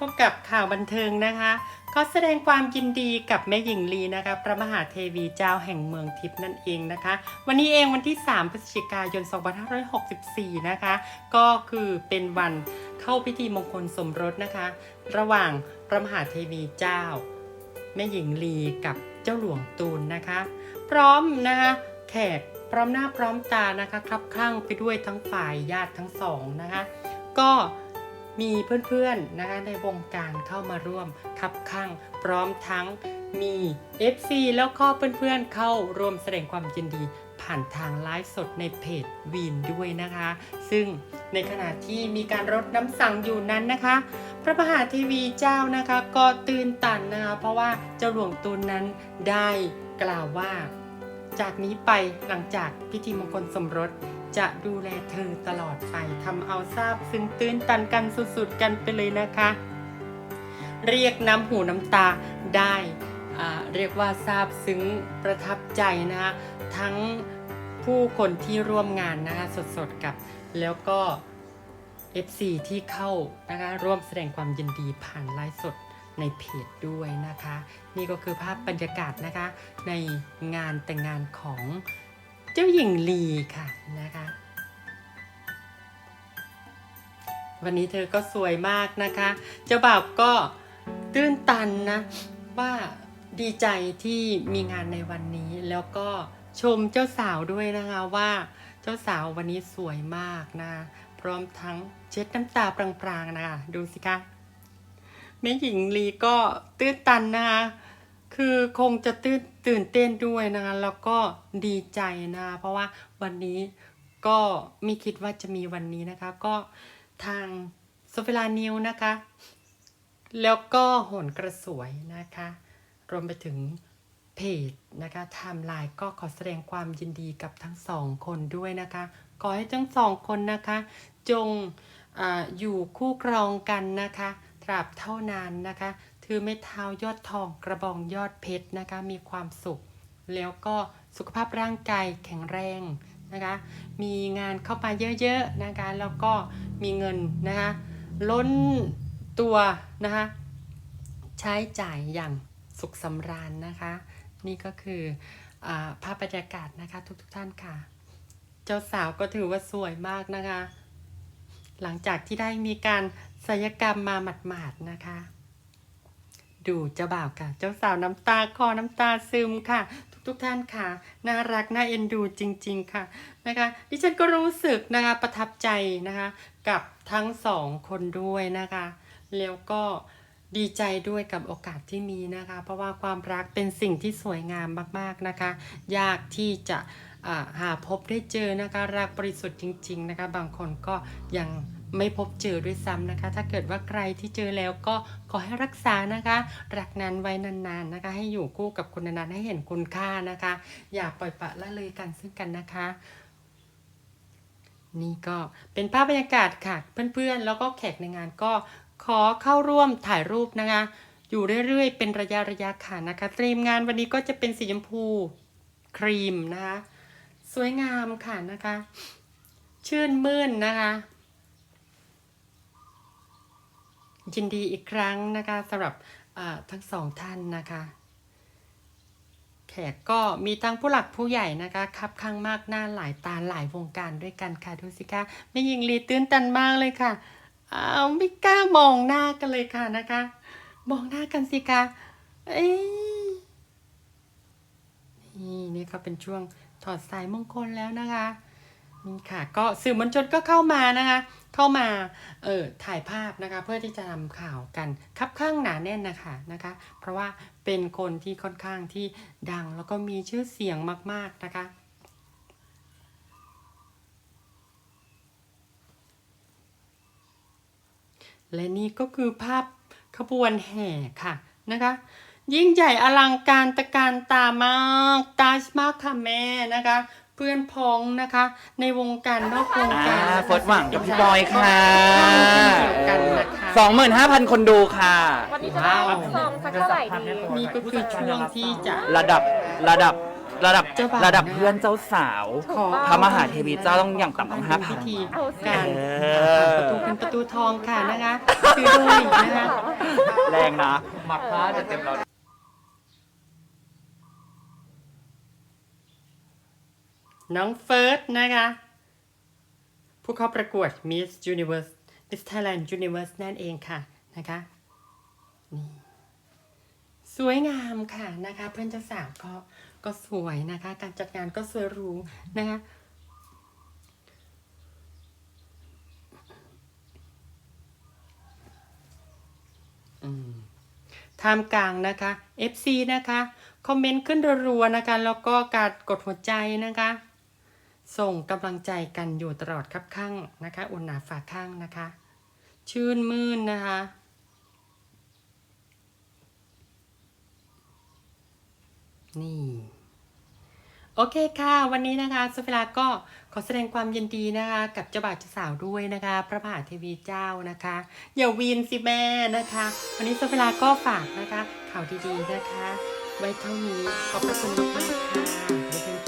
พบกับข่าวบันเทิงนะคะขอแสดงความยินดีกับแม่หญิงลีนะคะ พระมหาเทวีเจ้าแห่งเมืองทิพย์นั่นเองนะคะ วันนี้เองวันที่ 3 พฤศจิกายน 2564 นะคะ ก็คือเป็นวันเข้าพิธีมงคลสมรสนะคะ ระหว่างพระมหาเทวีเจ้า แม่หญิงลีกับเจ้าหลวงตูนนะคะ พร้อมนะคะแขกพร้อมหน้าพร้อมตานะคะครับคลั่งไปด้วยทั้งฝ่ายญาติทั้งสองนะคะ ก็ มีเพื่อนๆนะคะในวงการเข้ามาร่วมคับข้างพร้อมทั้งมี FC แล้วก็เพื่อนๆเข้าร่วมแสดงความยินดี ผ่านทางไลฟ์สดในเพจวีนด้วยนะคะ ซึ่งในขณะที่มีการรดน้ำสั่งอยู่นั้นนะคะ พระมหาเทีวีเจ้านะคะก็ตื่นตันนะคะเพราะว่าเจ้าหลวงตูนนั้นได้กล่าวว่า จากนี้ไปหลังจากพิธีมงคลสมรส จะดูแลเธอตลอดไปทำเอาทราบซึ้งตื้นตันกันสุดๆกันไปเลยนะคะ เรียกน้ำหูน้ำตาได้อ่าเรียกว่าทราบซึ้งประทับใจนะคะทั้งผู้คนที่ร่วมงานนะคะสดๆกับแล้วก็ FC ที่เข้านะคะร่วมแสดงความยินดีผ่านไลฟ์สดในเพจด้วยนะคะ นี่ก็คือภาพบรรยากาศนะคะในงานแต่งงานของ จ้าหญิงลีค่ะนะคะ วันนี้เธอก็สวยมากนะคะ เจ้าบ่าวก็ตื้นตันนะ ว่าดีใจที่มีงานในวันนี้แล้วก็ชมเจ้าสาวด้วยนะคะว่าเจ้าสาววันนี้สวยมากนะพร้อมทั้งเช็ดน้ำตาปรางๆนะคะดูสิคะแม่หญิงลีก็ตื้นตันนะคะคือคงจะตื่น ตื่นเต้นด้วยนะคะแล้วก็ดีใจนะคะเพราะว่าวันนี้ก็ไม่คิดว่าจะมีวันนี้นะคะ ก็ทางโซเฟลานิวนะคะ แล้วก็โหนกระสวยนะคะ รวมไปถึงเพจนะคะไทม์ไลน์ก็ขอแสดงความยินดีกับทั้งสองคนด้วยนะคะขอให้ทั้งสองคนนะคะ จงออยู่คู่ครองกันนะคะ ตราบเท่านานนะคะ ถือไม้เท้ายอดทองกระบองยอดเพชรนะคะ มีความสุข แล้วก็สุขภาพร่างกายแข็งแรงนะคะ มีงานเข้ามาเยอะๆนะคะ แล้วก็มีเงินนะคะล้นตัวนะคะใช้จ่ายอย่างสุขสำราญนะคะ นี่ก็คืออภาพบรรยากาศนะคะทุกๆทท่านค่ะ เจ้าสาวก็ถือว่าสวยมากนะคะ หลังจากที่ได้มีการศัลยกรรมมาหมาดๆนะคะ ดูเจ้าบ่าวค่ะ เจ้าสาวน้ำตาคอน้ำตาซึมค่ะ ทุกๆทท่านค่ะ น่ารักน่าเอ็นดูจริง ๆ ค่ะนะคะ ดิฉันก็รู้สึกนะคะประทับใจนะคะ กับทั้งสองคนด้วยนะคะ แล้วก็ดีใจด้วยกับโอกาสที่มีนะคะ เพราะว่าความรักเป็นสิ่งที่สวยงามมากๆนะคะ ยากที่จะหาพบได้เจอนะคะ รักบริสุทธิ์จริง ๆ นะคะ บางคนก็ยัง ไม่พบเจอด้วยซ้ำนะคะ ถ้าเกิดว่าใครที่เจอแล้วก็ขอให้รักษานะคะ รักนั้นไว้นานๆนะคะ ให้อยู่คู่กับคุณนานๆให้เห็นคุณค่านะคะ อย่าปล่อยปละละเลยกันซึ่งกันนะคะ นี่ก็เป็นภาพบรรยากาศค่ะ เพื่อนๆ แล้วก็แขกในงานก็ขอเข้าร่วมถ่ายรูปนะคะ อยู่เรื่อยๆ เป็นระยะระยะค่ะนะคะตรีมงานวันนี้ก็จะเป็นสีชมพูครีมนะคะ สวยงามค่ะนะคะ ชื่นมื่นนะคะ ยินดีอีกครั้งนะคะสำหรับทั้งสองท่านนะคะแขกก็มีทั้งผู้หลักผู้ใหญ่นะคะครับข้างมากหน้าหลายตาหลายวงการด้วยกันค่ะดูสิคะแม่หญิงลีตื่นตันมากเลยค่ะอ้าวไม่กล้ามองหน้ากันเลยค่ะนะคะ มองหน้ากันสิคะเอ้นี่นี่ก็เป็นช่วงถอดสายมงคลแล้วนะคะ นี่ค่ะ ก็สื่อมวลชนก็เข้ามานะคะ เข้ามาเอ่อถ่ายภาพนะคะ เพื่อที่จะทำข่าวกันคับข้างหนาแน่นนะคะนะคะ เพราะว่าเป็นคนที่ค่อนข้างที่ดังแล้วก็มีชื่อเสียงมาก ๆนะคะและนี่ก็คือภาพขบวนแห่ค่ะนะคะ ยิ่งใหญ่อลังการตะการตามากตาชมากค่ะแม่นะคะ เพื่อนพ้องนะคะ ในวงการนอกวงอ่าการนะคะเฟิร์สหวังกับพี่บอยค่ะ เดียวกันนะคะสองหมื่นห้าพันคนดูค่ะ วันนี้จะได้ซองสักเท่าไหร่ดี นี่ก็คือช่วงที่จะ ระดับระดับระดับเจ้าบ่าว ระดับนะเพื่อนเจ้าสาว ขอพระมหาเทวีเจ้าต้องอย่างต่ำต้องห้าพัพินธีการเออ ประตูเป็นประตูทองค่ะนะคะซื้อด้วยนะคะ แรงนะ หมักพร้าจะเต็มเรา น้องเฟิร์สนะคะผู้เข้าประกวด Miss Universe Miss Thailand Universe นั่นเองค่ะนะคะนี่สวยงามค่ะนะคะ เพื่อนเจ้าสาวก็ก็สวยนะคะ การจัดงานก็สวยหรูนะคะอืมท่ามกลางนะคะ FC นะคะ คอมเมนต์ขึ้นรัวๆนะคะ แล้วก็การกดหัวใจนะคะ ส่งกำลังใจกันอยู่ตลอดครับข้างนะคะอุ่นหนาฝาข้างนะคะ ชื่นมื่นนะคะ นี่ โอเคค่ะ วันนี้นะคะสุฟิลาก็ขอแสดงความยินดีนะคะ กับเจ้าบ่าวเจ้าสาวด้วยนะคะ พระมหาเทวีเจ้านะคะ อย่าวีนสิแม่นะคะ วันนี้สุฟิลาก็ฝากนะคะ ข่าวดีๆนะคะ ไว้เท่านี้ขอบพระคุณมากค่ะ